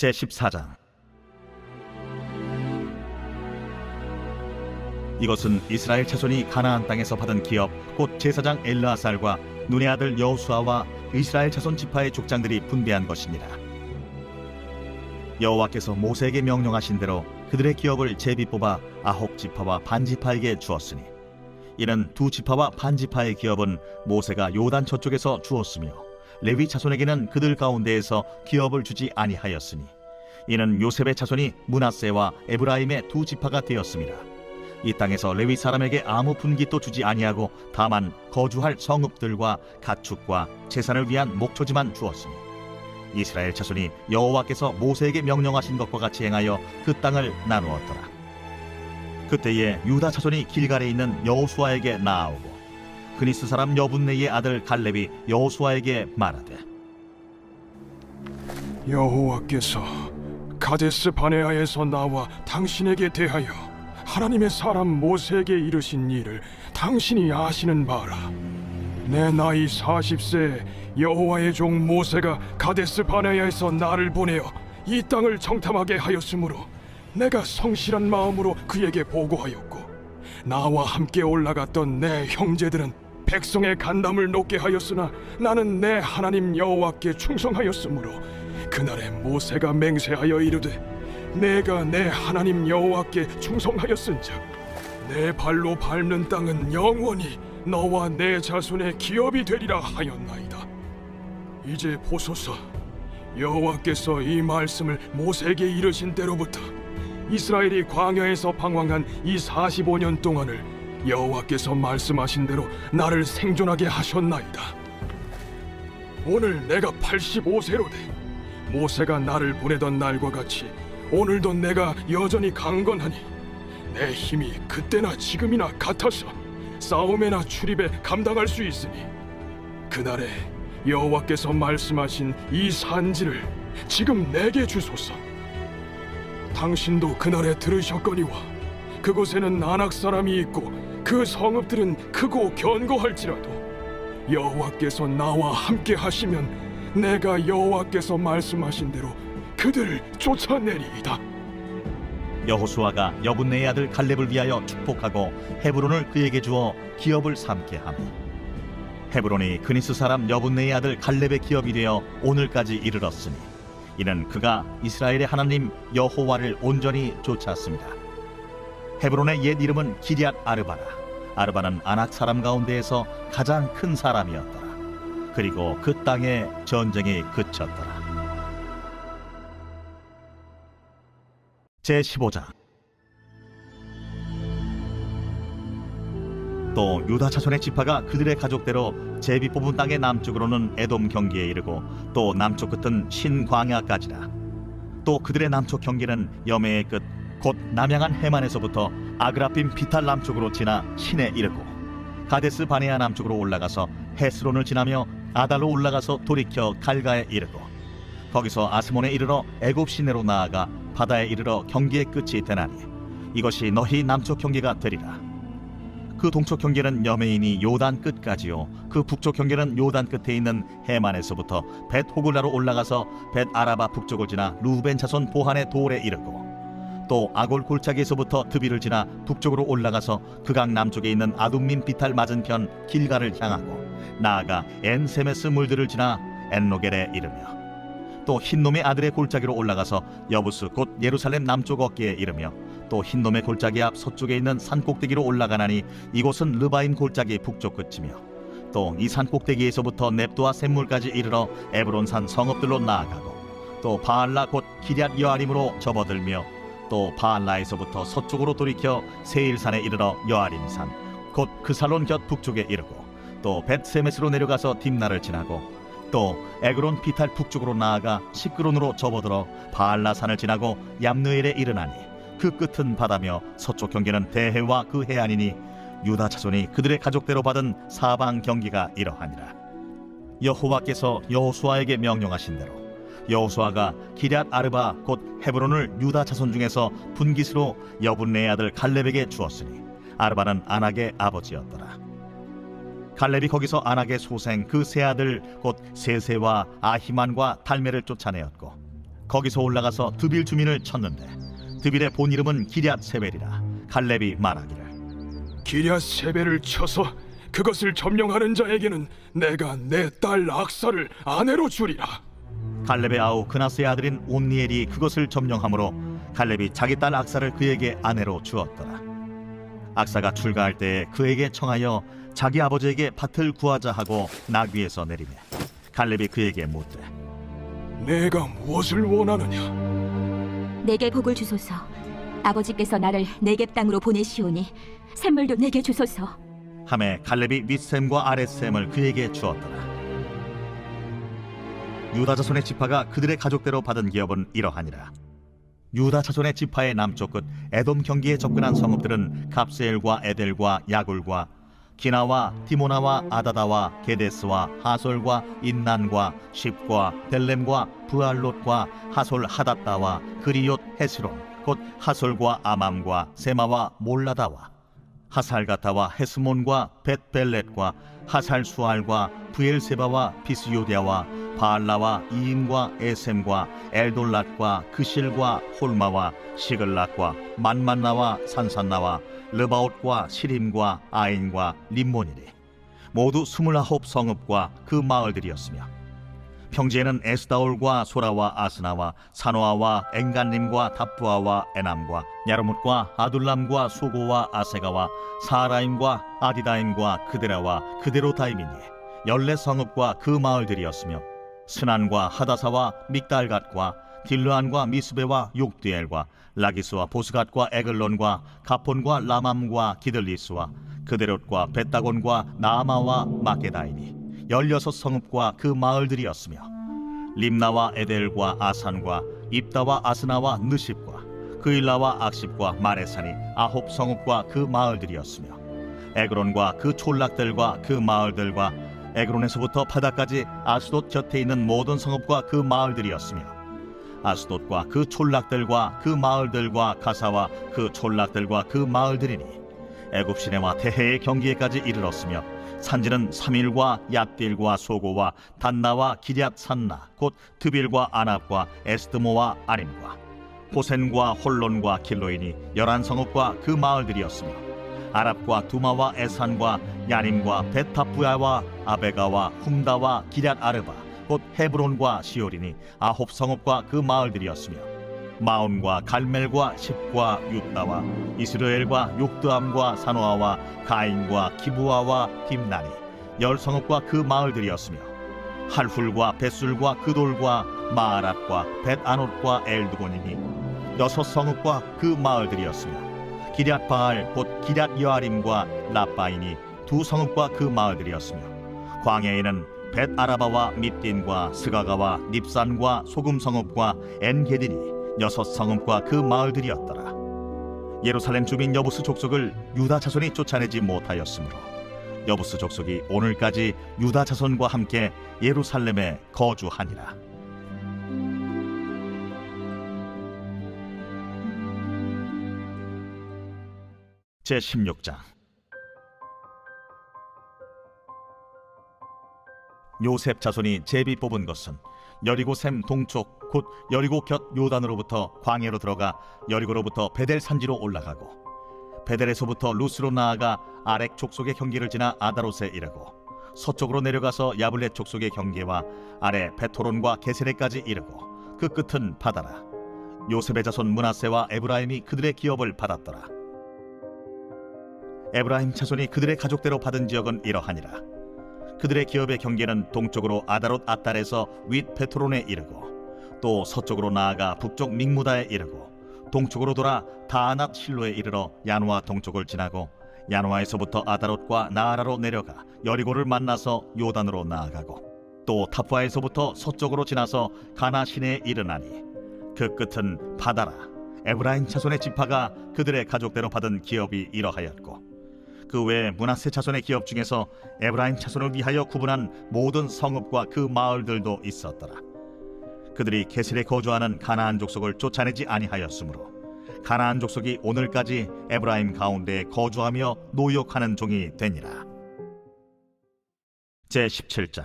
제14장 이것은 이스라엘 자손이 가나안 땅에서 받은 기업 곧 제사장 엘르아살과 눈의 아들 여호수아와 이스라엘 자손 지파의 족장들이 분배한 것입니다. 여호와께서 모세에게 명령하신 대로 그들의 기업을 제비 뽑아 아홉 지파와 반 지파에게 주었으니 이는 두 지파와 반 지파의 기업은 모세가 요단 저쪽에서 주었으며 레위 자손에게는 그들 가운데에서 기업을 주지 아니하였으니 이는 요셉의 자손이 문하세와 에브라임의 두 지파가 되었습니다. 이 땅에서 레위 사람에게 아무 분깃도 주지 아니하고 다만 거주할 성읍들과 가축과 재산을 위한 목초지만 주었으니 이스라엘 자손이 여호와께서 모세에게 명령하신 것과 같이 행하여 그 땅을 나누었더라. 그때에 유다 자손이 길갈에 있는 여호수아에게 나아오고 그니스 사람 여분네의 아들 갈렙이 여호수아에게 말하되 여호와께서 가데스 바네아에서 나와 당신에게 대하여 하나님의 사람 모세에게 이르신 일을 당신이 아시는 바라. 내 나이 40세 여호와의 종 모세가 가데스 바네아에서 나를 보내어 이 땅을 정탐하게 하였으므로 내가 성실한 마음으로 그에게 보고하였고 나와 함께 올라갔던 내 형제들은 백성의 간담을 높게 하였으나 나는 내 하나님 여호와께 충성하였으므로 그날에 모세가 맹세하여 이르되 내가 내 하나님 여호와께 충성하였은즉 내 발로 밟는 땅은 영원히 너와 내 자손의 기업이 되리라 하였나이다. 이제 보소서 여호와께서 이 말씀을 모세에게 이르신 때로부터 이스라엘이 광야에서 방황한 이 45년 동안을 여호와께서 말씀하신 대로 나를 생존하게 하셨나이다. 오늘 내가 85세로 돼 모세가 나를 보내던 날과 같이 오늘도 내가 여전히 강건하니 내 힘이 그때나 지금이나 같아서 싸움에나 출입에 감당할 수 있으니 그날에 여호와께서 말씀하신 이 산지를 지금 내게 주소서. 당신도 그날에 들으셨거니와 그곳에는 안악 사람이 있고 그 성읍들은 크고 견고할지라도 여호와께서 나와 함께 하시면 내가 여호와께서 말씀하신 대로 그들을 쫓아내리이다. 여호수아가 여분네의 아들 갈렙을 위하여 축복하고 헤브론을 그에게 주어 기업을 삼게 하며 헤브론이 그니스 사람 여분네의 아들 갈렙의 기업이 되어 오늘까지 이르렀으니 이는 그가 이스라엘의 하나님 여호와를 온전히 쫓았습니다. 헤브론의 옛 이름은 기리앗 아르바라. 아르바는 아낙 사람 가운데에서 가장 큰 사람이었더라. 그리고 그 땅에 전쟁이 그쳤더라. 제 15장 또 유다 자손의 지파가 그들의 가족대로 제비 뽑은 땅의 남쪽으로는 에돔 경기에 이르고 또 남쪽 끝은 신광야까지라 또 그들의 남쪽 경계는 여매의 끝 곧 남양한 해만에서부터 아그라빔 비탈 남쪽으로 지나 신에 이르고 가데스 바네아 남쪽으로 올라가서 헤스론을 지나며 아달로 올라가서 돌이켜 갈가에 이르고 거기서 아스몬에 이르러 애굽 시내로 나아가 바다에 이르러 경계의 끝이 되나니 이것이 너희 남쪽 경계가 되리라 그 동쪽 경계는 여메인이 요단 끝까지요. 그 북쪽 경계는 요단 끝에 있는 해만에서부터 벳 호글라로 올라가서 벳 아라바 북쪽을 지나 루벤 자손 보한의 돌에 이르고 또 아골 골짜기에서부터 드비를 지나 북쪽으로 올라가서 그강 남쪽에 있는 아둠민 비탈 맞은편 길가를 향하고 나아가 엔세메스 물들을 지나 엔로겔에 이르며 또 흰놈의 아들의 골짜기로 올라가서 여부스 곧 예루살렘 남쪽 어깨에 이르며 또 흰놈의 골짜기 앞 서쪽에 있는 산 꼭대기로 올라가나니 이곳은 르바임 골짜기 북쪽 끝이며 또 이 산 꼭대기에서부터 넵도와 샘물까지 이르러 에브론산 성읍들로 나아가고 또 바알라 곧 기럇 여아림으로 접어들며 또 바알라에서부터 서쪽으로 돌이켜 세일산에 이르러 여아림산 곧 그 살론 곁 북쪽에 이르고 또 벳세메스로 내려가서 딥나를 지나고 또 에그론 피탈 북쪽으로 나아가 시크론으로 접어들어 바알라산을 지나고 얌느엘에 이르나니 그 끝은 바다며 서쪽 경계는 대해와 그 해안이니 유다 자손이 그들의 가족대로 받은 사방 경기가 이러하니라. 여호와께서 여호수아에게 명령하신 대로 여호수아가 기럇 아르바 곧 헤브론을 유다 자손 중에서 분깃으로 여분네의 아들 갈렙에게 주었으니 아르바는 아낙의 아버지였더라. 갈렙이 거기서 아낙의 소생 그 세 아들 곧 세세와 아히만과 달메를 쫓아내었고 거기서 올라가서 드빌 주민을 쳤는데 드빌의 본 이름은 기럇 세벨이라 갈렙이 말하기를 기랴 세배를 쳐서 그것을 점령하는 자에게는 내가 내 딸 악사를 아내로 주리라. 갈렙의 아우 그나스의 아들인 온니엘이 그것을 점령함으로 갈렙이 자기 딸 악사를 그에게 아내로 주었더라. 악사가 출가할 때에 그에게 청하여 자기 아버지에게 밭을 구하자 하고 나귀에서 내리매 갈렙이 그에게 묻되 내가 무엇을 원하느냐? 내게 복을 주소서. 아버지께서 나를 내겝 땅으로 보내시오니 샘물도 내게 주소서. 함에 갈렙이 윗샘과 아랫샘을 그에게 주었더라. 유다 자손의 지파가 그들의 가족대로 받은 기업은 이러하니라. 유다 자손의 지파의 남쪽 끝 에돔 경기에 접근한 성읍들은 갑세엘과 에델과 야굴과 기나와 디모나와 아다다와 게데스와 하솔과 인난과 십과 델렘과 부알롯과 하솔 하닷다와 그리옷 헤스론 곧 하솔과 아맘과 세마와 몰라다와 하살가타와 헤스몬과 벳벨렛과 하살수알과 부엘세바와 비스요디아와 바알라와 이임과 에셈과 엘돌랏과 그실과 홀마와 시글락과 만만나와 산산나와 르바옷과 시림과 아인과 림몬이니 모두 스물아홉 성읍과 그 마을들이었으며 평지에는 에스다올과 소라와 아스나와 사노아와 엥간림과 답부아와 에남과 야르뭇과 아둘람과 소고와 아세가와 사라임과 아디다임과 그데라와 그데로다임이니 열네 성읍과 그 마을들이었으며 스난과 하다사와 믹달갓과 딜르안과 미스베와 욕디엘과 라기스와 보스갓과 에글론과 가폰과 라맘과 기들리스와 그데롯과 벳다곤과 나아마와 마게다이니 열여섯 성읍과 그 마을들이었으며 림나와 에델과 아산과 입다와 아스나와 느십과 그일라와 악십과 마레산이 아홉 성읍과 그 마을들이었으며 에그론과 그 촌락들과 그 마을들과 에그론에서부터 바다까지 아스돗 곁에 있는 모든 성읍과 그 마을들이었으며 아스돗과 그 촌락들과 그 마을들과 가사와 그 촌락들과 그 마을들이니 애굽 시내와 대해의 경기에까지 이르렀으며 산지는 삼일과 얍딜과 소고와 단나와 기럇 산나 곧 드빌과 아납과 에스드모와 아림과 호센과 홀론과 길로인이 열한 성읍과 그 마을들이었으며 아랍과 두마와 에산과 야림과 베타프야와 아베가와 훔다와 기럇 아르바 곧 헤브론과 시오린이 아홉 성읍과 그 마을들이었으며 마온과 갈멜과 십과 유다와 이스라엘과 욕드암과 사노아와 가인과 기부아와 딥나니 열 성읍과 그 마을들이었으며 할훌과 벳술과 그돌과 마아랍과 벳아롯과 엘드곤이니 여섯 성읍과 그 마을들이었으며 기럇바알 곧 기럇 여아림과 라바인이 두 성읍과 그 마을들이었으며 광야에는 벳 아라바와 밑딘과 스가가와 닙산과 소금 성읍과 엔게딘이 여섯 성읍과 그 마을들이었더라. 예루살렘 주민 여부스 족속을 유다 자손이 쫓아내지 못하였으므로 여부스 족속이 오늘까지 유다 자손과 함께 예루살렘에 거주하니라. 제 16장 요셉 자손이 제비 뽑은 것은 여리고 샘 동쪽 곧 여리고 곁 요단으로부터 광야로 들어가 여리고로부터 베델 산지로 올라가고 베델에서부터 루스로 나아가 아렉 족속의 경계를 지나 아다롯에 이르고 서쪽으로 내려가서 야블렛 족속의 경계와 아래 베토론과 게세레까지 이르고 그 끝은 바다라. 요셉의 자손 문하세와 에브라임이 그들의 기업을 받았더라. 에브라임 자손이 그들의 가족대로 받은 지역은 이러하니라 그들의 기업의 경계는 동쪽으로 아다롯 아달에서 윗 베토론에 이르고 또 서쪽으로 나아가 북쪽 믹무다에 이르고 동쪽으로 돌아 다아낫 실로에 이르러 야누아 동쪽을 지나고 야누아에서부터 아다롯과 나아라로 내려가 여리고를 만나서 요단으로 나아가고 또 타푸아에서부터 서쪽으로 지나서 가나 시내에 이르나니 그 끝은 바다라 에브라임 자손의 지파가 그들의 가족대로 받은 기업이 이러하였고 그 외 문하세 자손의 기업 중에서 에브라임 자손을 위하여 구분한 모든 성읍과 그 마을들도 있었더라. 그들이 게셀에 거주하는 가나안 족속을 쫓아내지 아니하였으므로 가나안 족속이 오늘까지 에브라임 가운데 거주하며 노역하는 종이 되니라. 제 17장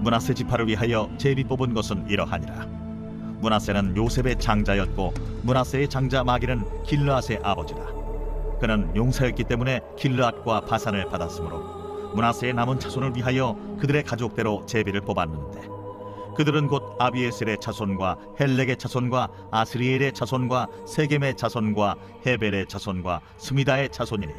문하세 지파를 위하여 제비 뽑은 것은 이러하니라 문하세는 요셉의 장자였고 문하세의 장자 마기는 길르앗의 아버지라 그는 용사였기 때문에 길르앗과 바산을 받았으므로 문하세의 남은 자손을 위하여 그들의 가족대로 제비를 뽑았는데 그들은 곧 아비에셀의 자손과 헬렉의 자손과 아스리엘의 자손과 세겜의 자손과 헤벨의 자손과 스미다의 자손이니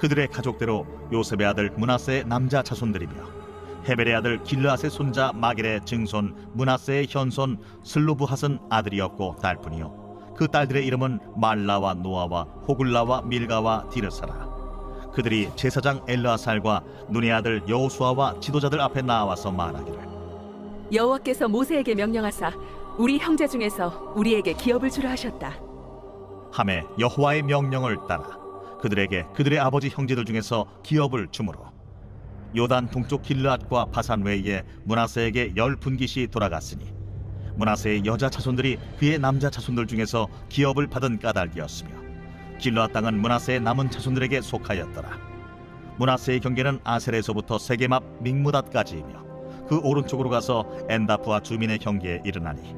그들의 가족대로 요셉의 아들 문하세의 남자 자손들이며 헤벨의 아들 길르앗의 손자 마길의 증손 문하세의 현손 슬로브핫은 아들이었고 딸뿐이요. 그 딸들의 이름은 말라와 노아와 호글라와 밀가와 디르사라. 그들이 제사장 엘르아살과 눈의 아들 여호수아와 지도자들 앞에 나와서 말하기를. 여호와께서 모세에게 명령하사 우리 형제 중에서 우리에게 기업을 주라 하셨다. 함에 여호와의 명령을 따라 그들에게 그들의 아버지 형제들 중에서 기업을 주므로 요단 동쪽 길르앗과 바산 외에 문하세에게 열 분깃이 돌아갔으니 문하세의 여자 자손들이 그의 남자 자손들 중에서 기업을 받은 까닭이었으며 길르앗 땅은 문하세의 남은 자손들에게 속하였더라. 문하세의 경계는 아셀에서부터 세겜 앞 믹무닷까지이며 그 오른쪽으로 가서 엔다프와 주민의 경계에 이르나니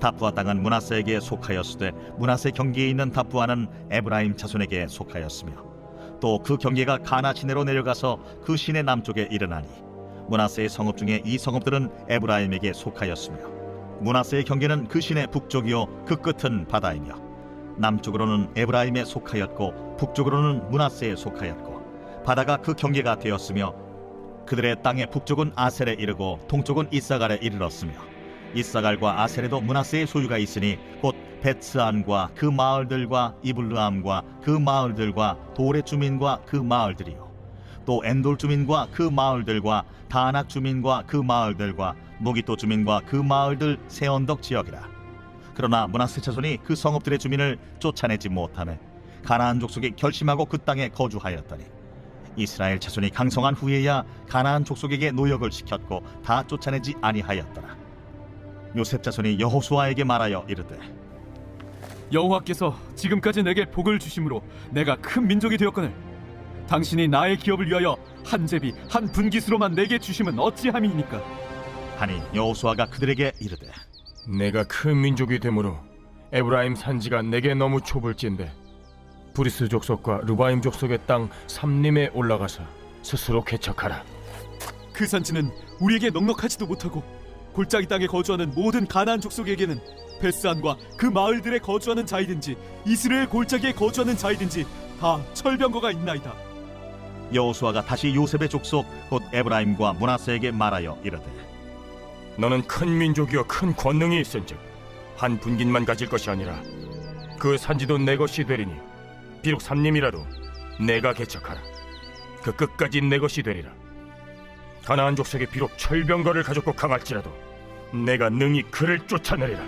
다프아 땅은 문하세에게 속하였으되 문하세 경계에 있는 다프아는 에브라임 자손에게 속하였으며 또 그 경계가 가나 시내로 내려가서 그 시내 남쪽에 이르나니 문하세의 성읍 중에 이 성읍들은 에브라임에게 속하였으며 문하세의 경계는 그 시내 북쪽이요 그 끝은 바다이며 남쪽으로는 에브라임에 속하였고 북쪽으로는 문하세에 속하였고 바다가 그 경계가 되었으며 그들의 땅의 북쪽은 아셀에 이르고 동쪽은 이사갈에 이르렀으며 이사갈과 아셀에도 문하세의 소유가 있으니 곧 베츠안과 그 마을들과 이블르암과 그 마을들과 돌의 주민과 그 마을들이요. 또 엔돌 주민과 그 마을들과 다낙 주민과 그 마을들과 무기토 주민과 그 마을들 세 언덕 지역이라. 그러나 문하세 자손이 그 성읍들의 주민을 쫓아내지 못하매 가나안 족속이 결심하고 그 땅에 거주하였더니 이스라엘 자손이 강성한 후에야 가나안 족속에게 노역을 시켰고 다 쫓아내지 아니하였더라. 요셉 자손이 여호수아에게 말하여 이르되 여호와께서 지금까지 내게 복을 주심으로 내가 큰 민족이 되었거늘 당신이 나의 기업을 위하여 한 제비 한 분깃으로만 내게 주심은 어찌함이니까 하니 여호수아가 그들에게 이르되 내가 큰 민족이 되므로 에브라임 산지가 내게 너무 좁을진데 브리스 족속과 르바임 족속의 땅 삼림에 올라가서 스스로 개척하라. 그 산지는 우리에게 넉넉하지도 못하고 골짜기 땅에 거주하는 모든 가나안 족속에게는 베스안과 그 마을들에 거주하는 자이든지 이스라엘 골짜기에 거주하는 자이든지 다 철병거가 있나이다 여호수아가 다시 요셉의 족속 곧 에브라임과 문하세에게 말하여 이르되 너는 큰 민족이여 큰 권능이 있은즉 한 분깃만 가질 것이 아니라 그 산지도 내 것이 되리니 비록 삼림이라도 내가 개척하라. 그 끝까지 내 것이 되리라. 가나안 족속이 비록 철병거를 가졌고 강할지라도 내가 능히 그를 쫓아내리라.